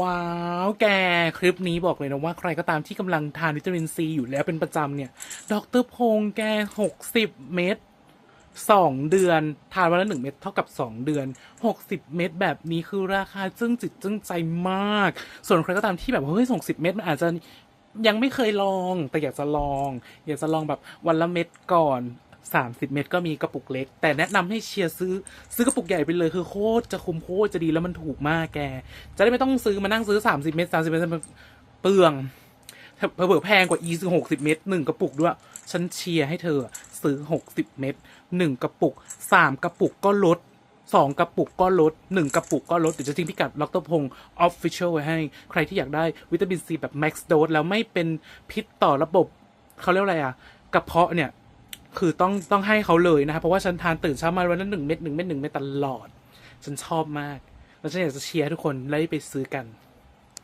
ว้าว แก คลิปนี้บอกเลยนะว่าใครก็ตามที่กำลังทานวิตามินซีอยู่แล้วเป็นประจำเนี่ยดรพงษ์แกหกสิบเม็ดสองเดือน ทานวันละหนึ่งเม็ดเท่ากับสองเดือนหกสิบเม็ดแบบนี้คือราคาจึ้งจิตจึ้งใจมาก ส่วนใครก็ตามที่แบบเฮ้ยส่งสิบเม็ดมันอาจจะยังไม่เคยลอง แต่อยากจะลอง อยากจะลองแบบวันละเม็ดก่อน 30 เม็ดก็มีกระปุกเล็ก แต่แนะนำให้เชียร์ซื้อ ซื้อกระปุกใหญ่ไปเลยคือโคตรจะคุ้มโคตรจะดีแล้วมันถูกมากแก จะได้ไม่ต้องซื้อมานั่งซื้อ 30 เม็ด30 เม็ดมันเปลืองเผื่อแพงกว่าอีซื้อ60 เม็ดหนึ่งกระปุกด้วย ฉันเชียร์ให้เธอซื้อ 60 เม็ดหนึ่งกระปุกสามกระปุกก็ลดสองกระปุกก็ลดหนึ่งกระปุกก็ลดเดี๋ยวจะทิ้งพิกัดล็อกเตอร์พงศ์ออฟฟิเชียลไว้ให้ ใครที่อยากได้วิตามินซีแบบแม็กซ์โดสแล้วไม่เป็นพิษต่อระบบเขาเรียกอะไรอะกระเพาะเนี่ย คือต้องต้องให้เขาเลยนะครับเพราะว่าฉันทานตื่นเช้ามาวันละหนึ่งเม็ดหนึ่งเม็ดหนึ่งเม็ดตลอด ฉันชอบมาก แล้วฉันอยากจะเชียร์ทุกคนไล่ไปซื้อกัน